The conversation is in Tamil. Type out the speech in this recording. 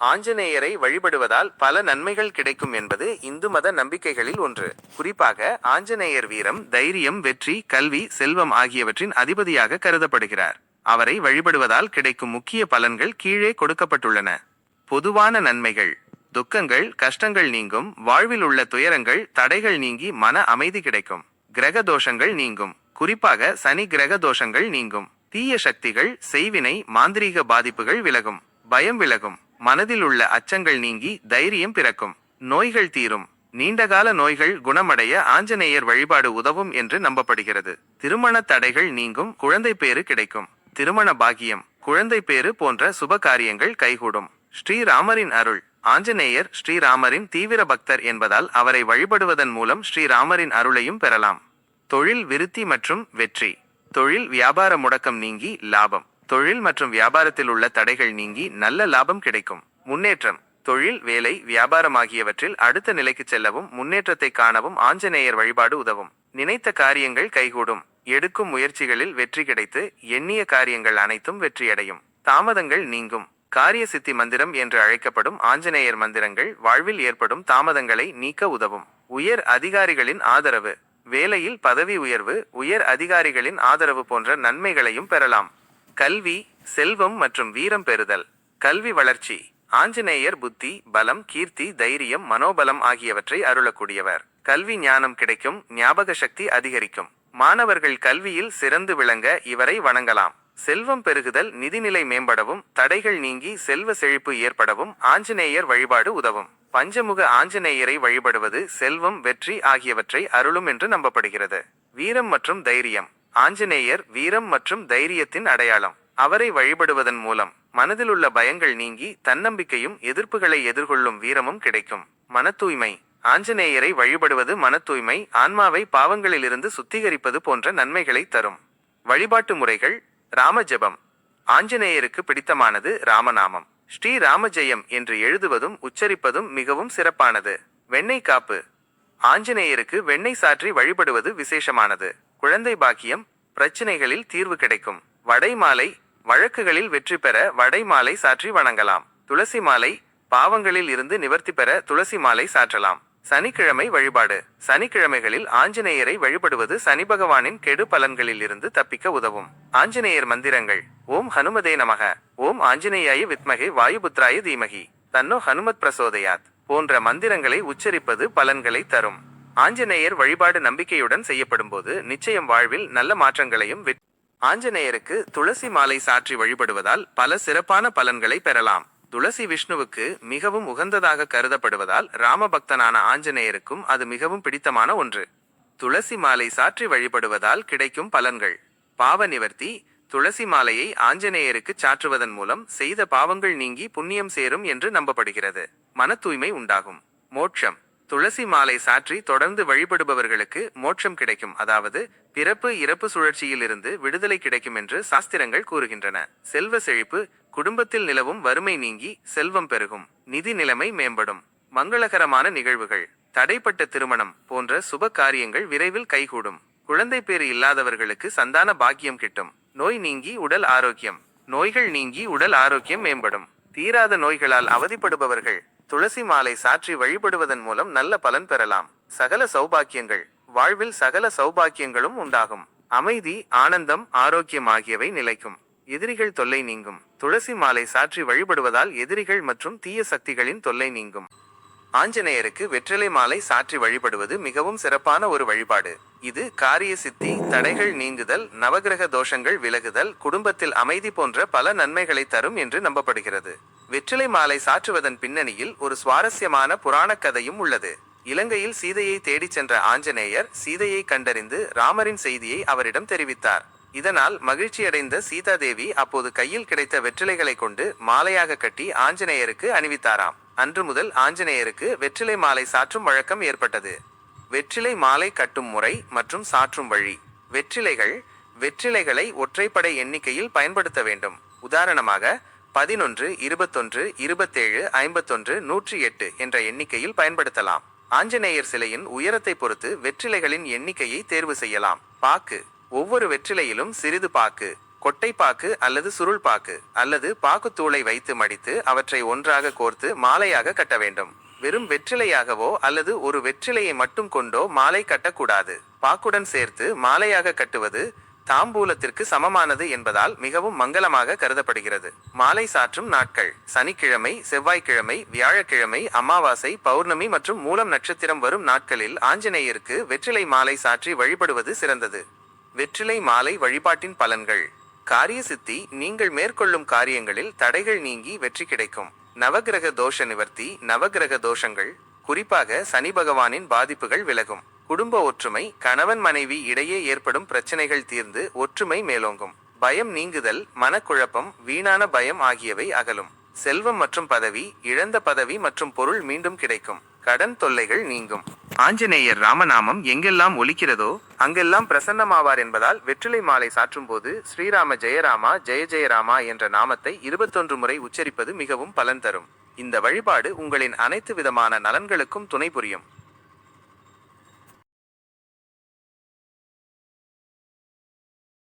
ஆஞ்சநேயரை வழிபடுவதால் பல நன்மைகள் கிடைக்கும் என்பது இந்து மத நம்பிக்கைகளில் ஒன்று. குறிப்பாக ஆஞ்சநேயர் வீரம் தைரியம் வெற்றி கல்வி செல்வம் ஆகியவற்றின் அதிபதியாக கருதப்படுகிறார். அவரை வழிபடுவதால் கிடைக்கும் முக்கிய பலன்கள் கீழே கொடுக்கப்பட்டுள்ளன. பொதுவான நன்மைகள். துக்கங்கள் கஷ்டங்கள் நீங்கும் வாழ்வில் உள்ள துயரங்கள் தடைகள் நீங்கி மன அமைதி கிடைக்கும். கிரக தோஷங்கள் நீங்கும். குறிப்பாக சனி கிரக தோஷங்கள் நீங்கும். தீய சக்திகள் செய்வினை மாந்திரீக பாதிப்புகள் விலகும். பயம் விலகும். மனதில் உள்ள அச்சங்கள் நீங்கி தைரியம் பிறக்கும். நோய்கள் தீரும். நீண்டகால நோய்கள் குணமடைய ஆஞ்சநேயர் வழிபாடு உதவும் என்று நம்பப்படுகிறது. திருமண தடைகள் நீங்கும். குழந்தை பேறு கிடைக்கும். திருமண பாகியம். குழந்தை பேறு போன்ற சுப காரியங்கள் கைகூடும். ஸ்ரீராமரின் அருள். ஆஞ்சநேயர் ஸ்ரீராமரின் தீவிர பக்தர் என்பதால் அவரை வழிபடுவதன் மூலம் ஸ்ரீராமரின் அருளையும் பெறலாம். தொழில் விருத்தி மற்றும் வெற்றி. தொழில் வியாபார முடக்கம் நீங்கி லாபம். தொழில் மற்றும் வியாபாரத்தில் உள்ள தடைகள் நீங்கி நல்ல லாபம் கிடைக்கும். முன்னேற்றம். தொழில் வேலை வியாபாரம் ஆகியவற்றில் அடுத்த நிலைக்கு செல்லவும் முன்னேற்றத்தை காணவும் ஆஞ்சநேயர் வழிபாடு உதவும். நினைத்த காரியங்கள் கைகூடும். எடுக்கும் முயற்சிகளில் வெற்றி கிடைத்து எண்ணிய காரியங்கள் அனைத்தும் வெற்றியடையும். தாமதங்கள் நீங்கும். காரிய சித்தி மந்திரம் என்று அழைக்கப்படும் ஆஞ்சநேயர் மந்திரங்கள் வாழ்வில் ஏற்படும் தாமதங்களை நீக்க உதவும். உயர் அதிகாரிகளின் ஆதரவு. வேலையில் பதவி உயர்வு உயர் அதிகாரிகளின் ஆதரவு போன்ற நன்மைகளையும் பெறலாம். கல்வி செல்வம் மற்றும் வீரம் பெறுதல். கல்வி வளர்ச்சி ஆஞ்சநேயர் புத்தி பலம் கீர்த்தி தைரியம் மனோபலம் ஆகியவற்றை அருளக்கூடியவர். கல்வி ஞானம் கிடைக்கும் ஞாபக சக்தி அதிகரிக்கும். மாணவர்கள் கல்வியில் சிறந்து விளங்க இவரை வணங்கலாம். செல்வம் பெருகுதல் நிதிநிலை மேம்படவும் தடைகள் நீங்கி செல்வ செழிப்பு ஏற்படவும் ஆஞ்சநேயர் வழிபாடு உதவும். பஞ்சமுக ஆஞ்சநேயரை வழிபடுவது செல்வம் வெற்றி ஆகியவற்றை அருளும் என்று நம்பப்படுகிறது. வீரம் மற்றும் தைரியம். ஆஞ்சநேயர் வீரம் மற்றும் தைரியத்தின் அடையாளம். அவரை வழிபடுவதன் மூலம் மனதில் உள்ள பயங்கள் நீங்கி தன்னம்பிக்கையும் எதிர்ப்புகளை எதிர்கொள்ளும் வீரமும் கிடைக்கும். மன தூய்மை ஆஞ்சநேயரை வழிபடுவது மன தூய்மை ஆன்மாவை பாவங்களிலிருந்து சுத்திகரிப்பது போன்ற நன்மைகளை தரும். வழிபாட்டு முறைகள். ராமஜபம். ஆஞ்சநேயருக்கு பிடித்தமானது ராமநாமம். ஸ்ரீ ராமஜெயம் என்று எழுதுவதும் உச்சரிப்பதும் மிகவும் சிறப்பானது. வெண்ணெய் காப்பு. ஆஞ்சநேயருக்கு வெண்ணெய் சாற்றி வழிபடுவது விசேஷமானது. குழந்தை பாக்கியம் பிரச்சினைகளில் தீர்வு கிடைக்கும். வடை மாலை வழக்குகளில் வெற்றி பெற வடை மாலை சாற்றி வணங்கலாம். துளசி மாலை பாவங்களில் இருந்து நிவர்த்தி பெற துளசி மாலை சாற்றலாம். சனிக்கிழமை வழிபாடு. சனிக்கிழமைகளில் ஆஞ்சநேயரை வழிபடுவது சனி பகவானின் கெடு பலன்களில் இருந்து தப்பிக்க உதவும். ஆஞ்சநேயர் மந்திரங்கள். ஓம் ஹனுமதே நமக. ஓம் ஆஞ்சநேயாய வித்மகே வாயுபுத்ராய தீமகி. தன்னோ ஹனுமத் பிரசோதயாத். போன்ற மந்திரங்களை உச்சரிப்பது பலன்களை தரும். ஆஞ்சநேயர் வழிபாடு நம்பிக்கையுடன் செய்யப்படும்போது நிச்சயம் வாழ்வில் நல்ல மாற்றங்களையும் ஆஞ்சநேயருக்கு துளசி மாலை சாற்றி வழிபடுவதால் பல சிறப்பான பலன்களை பெறலாம். துளசி விஷ்ணுவுக்கு மிகவும் உகந்ததாக கருதப்படுவதால் ராமபக்தனான ஆஞ்சநேயருக்கும் அது மிகவும் பிடித்தமான ஒன்று. துளசி மாலை சாற்றி வழிபடுவதால் கிடைக்கும் பலன்கள். பாவ நிவர்த்தி துளசி மாலையை ஆஞ்சநேயருக்கு சாற்றுவதன் மூலம் செய்த பாவங்கள் நீங்கி புண்ணியம் சேரும் என்று நம்பப்படுகிறது. மன தூய்மை உண்டாகும். மோட்சம். துளசி மாலை சாற்றி தொடர்ந்து வழிபடுபவர்களுக்கு மோட்சம் கிடைக்கும். அதாவது பிறப்பு இறப்பு சுழற்சியிலிருந்து விடுதலை கிடைக்கும் என்று சாஸ்திரங்கள் கூறுகின்றன. செல்வ செழிப்பு குடும்பத்தில் நிலவும் வறுமை நீங்கி செல்வம் பெருகும். நிதி நிலைமை மேம்படும். மங்களகரமான நிகழ்வுகள் தடைப்பட்ட திருமணம் போன்ற சுப காரியங்கள் விரைவில் கைகூடும். குழந்தை பேறு இல்லாதவர்களுக்கு சந்தான பாக்கியம் கிட்டும். நோய் நீங்கி உடல் ஆரோக்கியம். நோய்கள் நீங்கி உடல் ஆரோக்கியம் மேம்படும். தீராத நோய்களால் அவதிப்படுபவர்கள் துளசி மாலை சாற்றி வழிபடுவதன் மூலம் நல்ல பலன் பெறலாம். சகல சௌபாக்கியங்கள் வாழ்வில் சகல சௌபாக்கியங்களும் உண்டாகும். அமைதி ஆனந்தம் ஆரோக்கியம் ஆகியவை நிலைக்கும். எதிரிகள் தொல்லை நீங்கும். துளசி மாலை சாற்றி வழிபடுவதால் எதிரிகள் மற்றும் தீய சக்திகளின் தொல்லை நீங்கும். ஆஞ்சநேயருக்கு வெற்றிலை மாலை சாற்றி வழிபடுவது மிகவும் சிறப்பான ஒரு வழிபாடு. இது காரிய சித்தி தடைகள் நீங்குதல் நவகிரக தோஷங்கள் விலகுதல் குடும்பத்தில் அமைதி போன்ற பல நன்மைகளை தரும் என்று நம்பப்படுகிறது. வெற்றிலை மாலை சாற்றுவதன் பின்னணியில் ஒரு சுவாரஸ்யமான புராணக் கதையும் உள்ளது. இலங்கையில் சீதையை தேடிச் சென்ற ஆஞ்சநேயர் சீதையை கண்டறிந்து ராமரின் செய்தியை அவரிடம் தெரிவித்தார். இதனால் மகிழ்ச்சியடைந்த சீதாதேவி அப்போது கையில் கிடைத்த வெற்றிலைகளை கொண்டு மாலையாக கட்டி ஆஞ்சநேயருக்கு அணிவித்தாராம். அன்று முதல் ஆஞ்சநேயருக்கு வெற்றிலை மாலை சாற்றும் வழக்கம் ஏற்பட்டது. வெற்றிலை மாலை கட்டும் முறை மற்றும் சாற்றும் வழி. வெற்றிலைகள் வெற்றிலைகளை ஒற்றைப்படை எண்ணிக்கையில் பயன்படுத்த வேண்டும். உதாரணமாக பதினொன்று இருபத்தொன்று இருபத்தேழு ஐம்பத்தொன்று நூற்றி எட்டு என்ற எண்ணிக்கையில் பயன்படுத்தலாம். ஆஞ்சநேயர் சிலையின் உயரத்தை பொறுத்து வெற்றிலைகளின் எண்ணிக்கையை தேர்வு செய்யலாம். பாக்கு. ஒவ்வொரு வெற்றிலையிலும் சிறிது பாக்கு கொட்டைப்பாக்கு அல்லது சுருள் பாக்கு அல்லது பாக்குத்தூளை வைத்து மடித்து அவற்றை ஒன்றாக கோர்த்து மாலையாக கட்ட வேண்டும். வெறும் வெற்றிலையாகவோ அல்லது ஒரு வெற்றிலையை மட்டும் கொண்டோ மாலை கட்டக்கூடாது. பாக்குடன் சேர்த்து மாலையாக கட்டுவது தாம்பூலத்திற்கு சமமானது என்பதால் மிகவும் மங்களமாக கருதப்படுகிறது. மாலை சாற்றும் நாட்கள் சனிக்கிழமை செவ்வாய்க்கிழமை வியாழக்கிழமை அமாவாசை பௌர்ணமி மற்றும் மூலம் நட்சத்திரம் வரும் நாட்களில் ஆஞ்சநேயருக்கு வெற்றிலை மாலை சாற்றி வழிபடுவது சிறந்தது. வெற்றிலை மாலை வழிபாட்டின் பலன்கள். காரிய சித்தி நீங்கள் மேற்கொள்ளும் காரியங்களில் தடைகள் நீங்கி வெற்றி கிடைக்கும். நவகிரக தோஷ நிவர்த்தி நவக்கிரக தோஷங்கள் குறிப்பாக சனி பகவானின் பாதிப்புகள் விலகும். குடும்ப ஒற்றுமை கணவன் மனைவி இடையே ஏற்படும் பிரச்சனைகள் தீர்ந்து ஒற்றுமை மேலோங்கும். பயம் நீங்குதல் மனக்குழப்பம் வீணான பயம் ஆகியவை அகலும். செல்வம் மற்றும் பதவி இழந்த பதவி மற்றும் பொருள் மீண்டும் கிடைக்கும். கடன் தொல்லைகள் நீங்கும். ஆஞ்சநேயர் ராமநாமம் எங்கெல்லாம் ஒலிக்கிறதோ அங்கெல்லாம் பிரசன்னமாவார் என்பதால் வெற்றிலை மாலை சாற்றும் போது ஸ்ரீராம ஜெயராமா ஜெய ஜெயராமா என்ற நாமத்தை இருபத்தொன்று முறை உச்சரிப்பது மிகவும் பலன் தரும். இந்த வழிபாடு உங்களின் அனைத்து விதமான நலன்களுக்கும் துணை புரியும்.